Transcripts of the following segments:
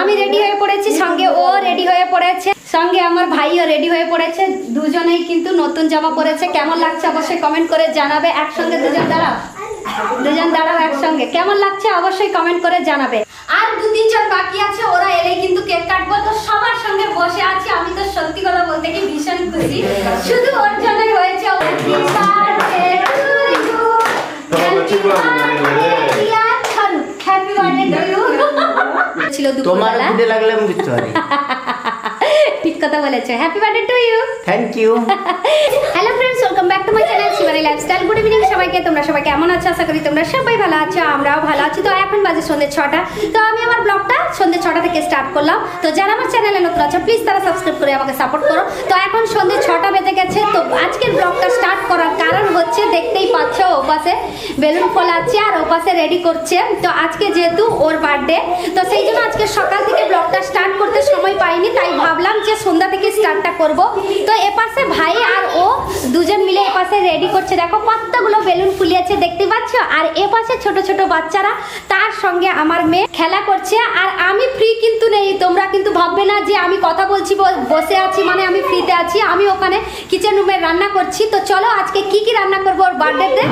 আমি রেডি হয়ে পড়েছি, সঙ্গে ও রেডি হয়ে পড়েছে, সঙ্গে আমার ভাইও রেডি হয়ে পড়েছে, দুজনেই কিন্তু নতুন জামা পরেছে। কেমন লাগছে অবশ্যই কমেন্ট করে জানাবে, একসঙ্গে দুজন দাঁড়াও। দুজন দাঁড়াও একসঙ্গে, কেমন লাগছে অবশ্যই কমেন্ট করে জানাবে। আর দু তিনজন বাকি আছে, ওরা এলেই কিন্তু কেক কাটবো। তো সবার সঙ্গে বসে আছি, আমি তো সত্যি কথা বলতে কি ভীষণ খুশি। শুধু ওর জন্যই হয়েছে Happy birthday to you. তোমার বাচ্চা গুলো মনে নেই রে। হ্যাপি বার্থডে টু ইউ ছিল তোমার দুপুরবেলা। লাগলে আমি বুঝতে পারি। ঠিক কথা বলেছ। Happy birthday to you thank you hello friends welcome back to my channel Shivani lifestyle good evening সবাইকে তোমরা সবাই কেমন আছো? আশা করি তোমরা সবাই ভালো আছো আমরাও ভালো আছি। তো এখন বাজে সন্ধ্যে ছটা। তো আমি আমার ব্লগটা সন্ধ্যে ছটা থেকে স্টার্ট করলাম। তো যারা আমার চ্যানেলে নতুন আছো প্লিজ তারা সাবস্ক্রাইব করে আমাকে সাপোর্ট করো। তো এখন সন্ধ্যে ছটা বেজে গেছে। তো আজকের ব্লগটা স্টার্ট করার কারণ হচ্ছে দেখতেই পাচ্ছ ওপাশে বেলুন ফোলাচ্ছে আর ওপাশে রেডি করছে। তো আজকে যেহেতু ওর বার্থডে তো সেই জন্য আজকে সকাল থেকে ব্লগটা স্টার্ট করতে সময় পাইনি, তাই ভাবলাম যে সন্ধ্যা থেকে স্টার্টটা করব। তো এপাশে ভাই আর ও দুজন মিলে এপাশে রেডি করছে। দেখো কতগুলো বেলুন ফুলিয়েছে, দেখতে পাচ্ছ? আর এপাশে ছোট ছোট বাচ্চারা, তার সঙ্গে আমার মেয়ে খেলা করছে। আর আমি ফ্রি কিন্তু নেই, তোমরা কিন্তু ভাববে না যে আমি কথা বলছি বসে আছি মানে আমি ফ্রিতে আছি। আমি ওখানে কিচেন রুমে রান্না করছি। তো চলো আজকে কি কি রান্না করব ওর বার্থডেতে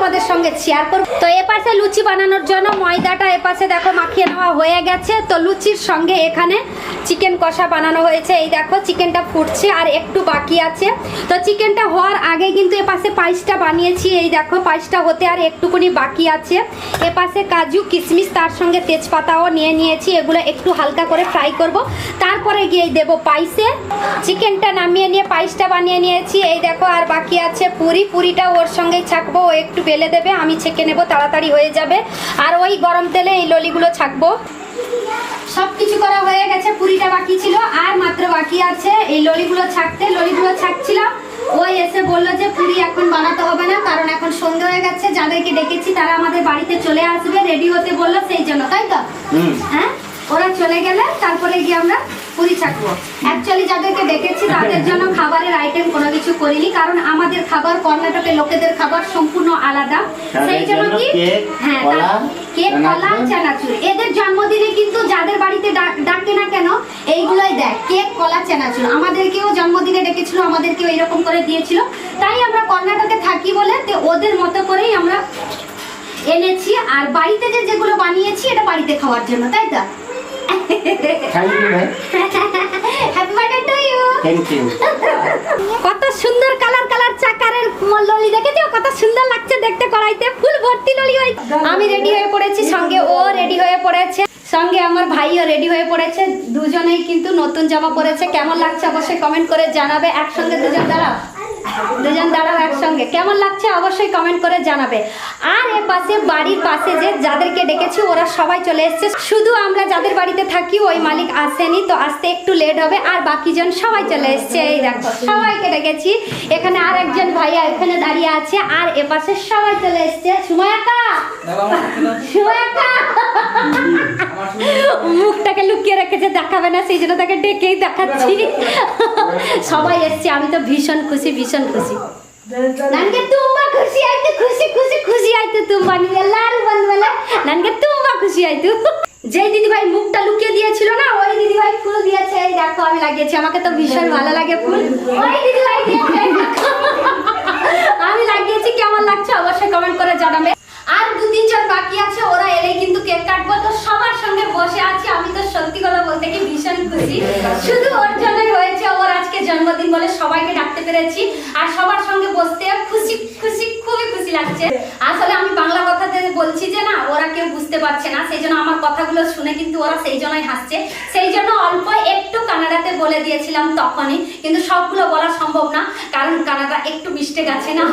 তোমাদের সঙ্গে শেয়ার করব। তো এপাশে লুচি বানানোর জন্য ময়দাটা এপাশে দেখো মাখিয়ে নেওয়া হয়ে গেছে। তো লুচির সঙ্গে এখানে চিকেন কষা বানানো হয়েছে। এই দেখো চিকেনটা ফুটছে আর একটু বাকি আছে। তো চিকেনটা হওয়ার আগে কিন্তু এপাশে পায়েসটা বানিয়েছি। এই দেখো পায়েসটা হতে আর একটুকুনি বাকি আছে। এপাশে কাজু, কিশমিশ, তার সঙ্গে তেজপাতাও নিয়ে নিয়েছি। এগুলো একটু হালকা করে ফ্রাই করব। তারপরে গিয়ে দেবো পায়েসে। চিকেনটা নামিয়ে নিয়ে পায়েসটা বানিয়ে নিয়েছি। এই দেখো আর বাকি আছে পুরি। পুরিটা ওর সঙ্গেই ছাকবো। একটু বেলে দেবে আমি ছেঁকে নেব তাড়াতাড়ি হয়ে যাবে। আর ওই গরম তেলে এই ললিগুলো ছাকবো। সব কিছু করা হয়ে গেছে পুরিটা বাকি ছিল আর মাত্র বাকি আছে। এই ললিগুলো ছাকতে ললিগুলো ছাকছিলাম। ওই এসে বলল যে পুরি এখন বানাতে হবে না কারণ এখন সন্ধে হয়ে গেছে যাদেরকে ডেকেছি তারা আমাদের বাড়িতে চলে আসবে রেডি হতে বলল সেই জন্য তাই তো? হুম। হ্যাঁ? ওরা চলে তারপরে গিয়ে আমরা পুরি ছাকবো। অ্যাকচুয়ালি যাদেরকে ডেকেছি তাদের জন্য খাবারের আইটেম কোনো কিছু করিনি কারণ আমাদের খাবার কর্ণাটকের লোকেদের খাবার সম্পূর্ণ আলাদা। সেই জন্য কি? হ্যাঁ কেক কলা চানাচুর। এদের জন্মদিনে কিন্তু যাদের বাড়িতে ডাকে না কেন এইগুলোই দেয়। কেক কলা চানাচুর। আমাদেরকেও জন্মদিনে ডেকেছিল আমাদেরকেও এরকম করে দিয়েছিল। তাই আমরা কর্ণাটকে থাকি বলে ওদের মতো করেই আমরা এনেছি। আর বাড়িতে যে যেগুলো বানিয়েছি এটা বাড়িতে খাওয়ার জন্য তাই তো? থ্যাংক ইউ ভাই happy birthday to you thank you কত সুন্দর কালার কালার চাকারের ললি দেখেছ? কত সুন্দর লাগছে দেখতে কড়াইতে। ফুল ভর্তি ললি হয় আমি রেডি হয়ে পড়েছি সঙ্গে ও রেডি হয়ে পড়েছে। সঙ্গে আমার ভাইও রেডি হয়ে পড়েছে। দুজনেই কিন্তু নতুন জামা পরেছে। কেমন লাগছে অবশ্যই কমেন্ট করে জানাবে। একসঙ্গে দুজন দাঁড়াও। দুজন দাঁড়াও একসঙ্গে। কেমন লাগছে অবশ্যই কমেন্ট করে জানাবে। আর এ পাশে বাড়ির পাশে যে যাদেরকে ডেকেছি ওরা সবাই চলে এসেছে। শুধু আমরা যাদের বাড়িতে থাকি ওই মালিক আসেনি তো আসতে একটু লেট হবে। আর বাকিজন সবাই চলে এসেছে। এই দেখো সবাইকে ডেকেছি। এখানে আর একজন ভাইয়া এখানে দাঁড়িয়ে আছে। আর এ পাশে সবাই চলে এসেছে। সুমায়াকা! সুমায়াকা! মুখটাকে লুকিয়ে রেখেছে দেখাবে না সেই জন্য তাকে ডেকেই দেখাচ্ছি। সবাই এসছে। আমি তো ভীষণ খুশি ভীষণ খুশি ನನಗೆ ತುಂಬಾ ಖುಷಿ ಆಯ್ತು ಖುಷಿ ಖುಷಿ ಖುಷಿ ಆಯ್ತು ತುಂಬಾ ನೀವೆಲ್ಲರೂ ಬಂದ್ಮೇಲೆ ನನಗೆ ತುಂಬಾ খুশি ಆಯ್ತು যেই দিদিভাই মুখটা লুকিয়ে দিয়েছিল না ওই দিদিভাই ফুল দিয়েছে এই দেখো আমি লাগিয়েছি আমাকে তো ভীষণ ভালো লাগে ফুল ওই দিদিভাই দিয়েছে এই দেখো। আমি লাগিয়েছি কেমন লাগছে অবশ্যই কমেন্ট করে জানাবে আর দু তিনজন বাকি আছে ওরা এলেই কিন্তু কেক কাটবো তো সবার সঙ্গে বসে আছি আমি তো সত্যি কথা বলতে কি ভীষণ খুশি শুধু ওর জন্যই হয়েছে ওর আজকে জন্মদিন বলে সবাইকে ডাকতে পেরেছি আর সবার সঙ্গে বসতে খুশি খুশি খুবই খুশি লাগছে। আসলে আমি বাংলা কথাতে বলছি যে না ওরা কেউ বুঝতে পারছে না সেই জন্য আমার কথাগুলো শুনে কিন্তু ওরা সেই জন্যই হাসছে। সেই জন্য অল্প একটু কানাডাতে বলে দিয়েছিলাম তখনই কিন্তু সবগুলো বলা সম্ভব না কারণ কানাডা একটু মিস্টেক আছে না।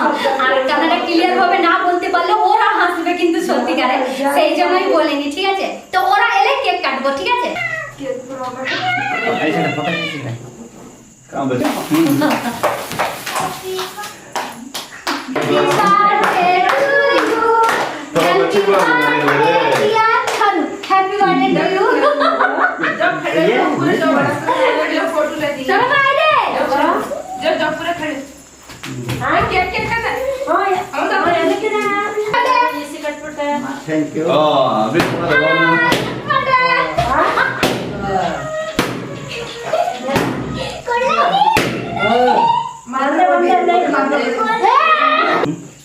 আর কানাডা ক্লিয়ার হবে না বলতে পারলে ওরা হাসবে কিন্তু সত্যিকারে। সেই জন্যই বলিনি ঠিক আছে? তো ওরা এলে কেক কাটবো ঠিক আছে? এইখানে ফটো খিচি ভাই কাম বেশি তোমার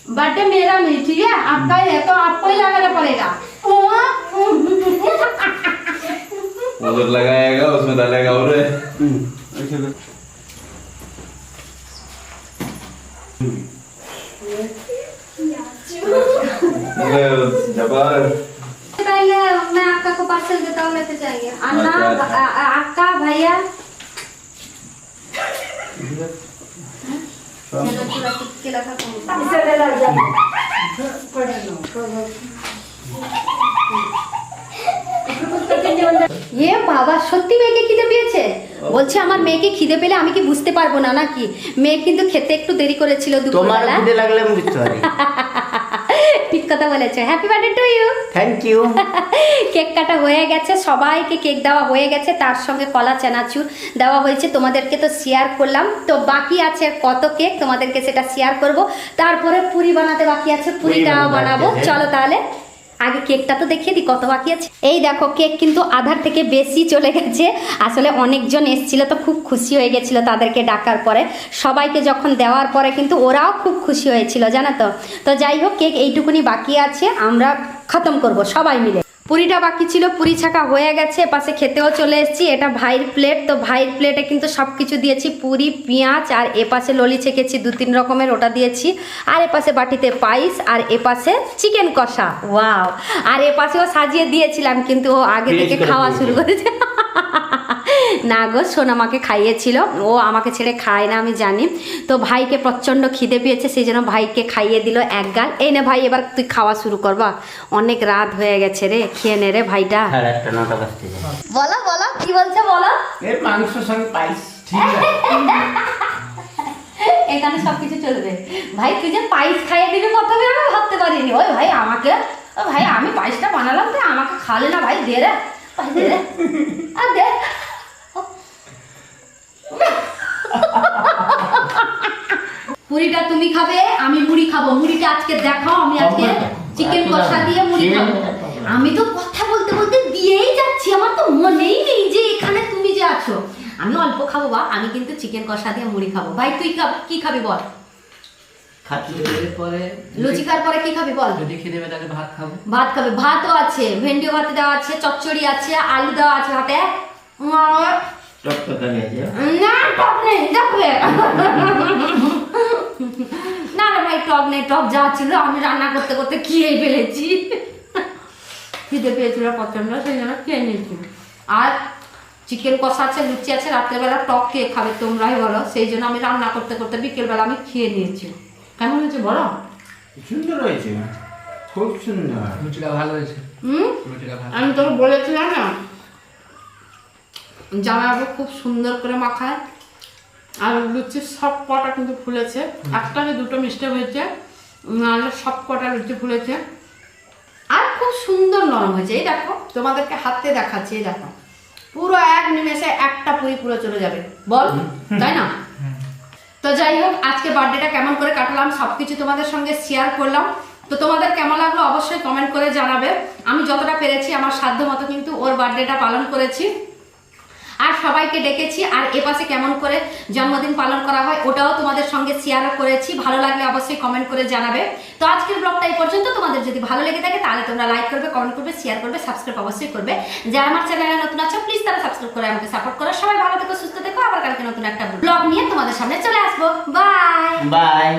बर्थडे मेरा नहीं ठीक है आपका है तो आपको ही लगाना पड़ेगा। उधर लगाएगा उसमें डालेगा और पहले मैं आपका को पार्सल देता हूँ तो अच्छा, अन्ना अच्छा। आपका भैया? এ বাবা সত্যি মেয়েকে খিদে পেয়েছে? বলছে আমার মেয়েকে খিদে পেলে আমি কি বুঝতে পারব না নাকি? মেয়ে কিন্তু খেতে একটু দেরি করেছিল তোমার দুপুরবেলা খিদে লাগলে আমি বুঝতে পারি। ঠিক কথা বলেছ। Happy birthday to you thank you cake কাটা হয়ে গেছে সবাইকে কেক দেওয়া হয়ে গেছে তার সঙ্গে কলা চানাচুর দেওয়া হয়েছে তোমাদেরকে তো শেয়ার করলাম। তো বাকি আছে কত কেক? তোমাদেরকে সেটা শেয়ার করব। তারপরে পুরি বানাতে বাকি আছে পুরিটাও বানাবো। চলো তাহলে। আগে কেকটা তো দেখিয়ে দিই, কত বাকি আছে? এই দেখো, কেক কিন্তু আধার থেকে বেশি চলে গেছে। আসলে অনেকজন এসেছিল তো খুব খুশি হয়ে গেছিল তাদেরকে ডাকার পরে। সবাইকে যখন দেওয়ার পরে কিন্তু ওরাও খুব খুশি হয়েছিল, জানো তো? তো যাই হোক, কেক এইটুকুনি বাকি আছে, আমরা খতম করব সবাই মিলে। পুরিটা বাকি ছিল পুরি ছাকা হয়ে গেছে পাশে খেতেও চলে এসেছি। এটা ভাইয়ের প্লেট তো ভাইয়ের প্লেটে কিন্তু সব কিছু দিয়েছি পুরি পেঁয়াজ আর এপাশে ললি ছেঁকেছি দু তিন রকমের ওটা দিয়েছি। আর এপাশে বাটিতে পাইস আর এপাশে চিকেন কষা। ওয়াও আর এপাশেও সাজিয়ে দিয়েছিলাম কিন্তু ও আগে থেকে খাওয়া শুরু করেছে। না গো সোনামাকে খাইয়েছিল। ও আমাকে ছেড়ে খায় না আমি জানি। তো ভাইকে প্রচণ্ড খিদে পেয়েছে সেই জন্য ভাইকে খাইয়ে দিল এক গাল। এই নে ভাই এবার তুই খাওয়া শুরু করবা অনেক রাত হয়ে গেছে রে খেয়ে নে রে ভাইটা। বলো বলো কি বলছে বলো? এর মাংসের সঙ্গে পাইস এখানে সব কিছু চলবে। ভাই তুই যে পায়েস খাইয়ে দিবি প্রথমে আমি ভাবতে পারিনি। ওই ভাই আমাকে ভাই আমি পায়েসটা বানালাম তো আমাকে খালে না ভাই দে রে। ভাই দে রে। আর দে। পুরিটা তুমি খাবে আমি মুড়ি খাব। মুড়িটা আজকে দেখাও আমি আজকে চিকেন কষা দিয়ে মুড়ি খাব। আমি তো কথা বলতে বলতে দিয়েই যাচ্ছি আমার তো মনেই নেই যে এখানে তুমি যে আছো। আমি অল্প খাব বা আমি কিন্তু চিকেন কষা দিয়ে মুড়ি খাব। ভাই তুই কি খাবি বল? লুচি খাওয়ার পরে কি খাবি বল? যদি তাহলে ভাত খাব। ভাত খাবে। ভাতও আছে ভাতে দেওয়া আছে চচ্চড়ি আছে আলু দেওয়া আছে ভাতে। না টক নেই দেখবে টক নেই টক যা ছিল আমি রান্না করতে করতে খেয়েই ফেলেছি। খিদে পেয়েছিল প্রচণ্ড সেই জন্য খেয়ে নিয়েছি আর চিকেন কষা আছে লুচি আছে রাত্রেবেলা টক খেয়ে খাবে তোমরাই বলো সেই জন্য আমি রান্না করতে করতে বিকেলবেলা আমি খেয়ে নিয়েছি। কেমন হয়েছে বলো? সুন্দর হয়েছে। খুব সুন্দর। লুচিটা ভালো হয়েছে। হুম? আমি তোকে বলেছিলাম না জামাইবাবু খুব সুন্দর করে মাখায়। আর লুচির সব কটা কিন্তু ফুলেছে। একটা দুটো মিষ্টি হয়েছে নাহলে সব কটা লুচি ফুলেছে। আর খুব সুন্দর নরম হয়েছে এই দেখো তোমাদেরকে হাতে দেখাচ্ছি এই দেখো। পুরো এক নিমেষে একটা পুরি পুরো চলে যাবে। বল তাই না? তো যাই হোক আজকে বার্থডেটা কেমন করে কাটালাম সব কিছু তোমাদের সঙ্গে শেয়ার করলাম। তো তোমাদের কেমন লাগল অবশ্যই কমেন্ট করে জানাবে। আমি যতটা পেরেছি আমার সাধ্য মতো কিন্তু ওর বার্থডেটা পালন করেছি। আর সবাইকে ডেকেছি, আর এপাশে কেমন করে জন্মদিন পালন করা হয় ওটাও তোমাদের সঙ্গে শেয়ারও করেছি। ভালো লাগলে অবশ্যই কমেন্ট করে জানাবে। তো আজকের ব্লগটা এই পর্যন্ত। তোমাদের যদি ভালো লেগে থাকে তাহলে তোমরা লাইক করবে কমেন্ট করবে শেয়ার করবে সাবস্ক্রাইব অবশ্যই করবে। যারা আমার চ্যানেলে নতুন আছে প্লিজ তারা সাবস্ক্রাইব করে আমাকে সাপোর্ট করো। সবাই ভালো থেকো, সুস্থ থেকো। আবার কালকে নতুন একটা ব্লগ নিয়ে তোমাদের সামনে চলে আসব। Bye bye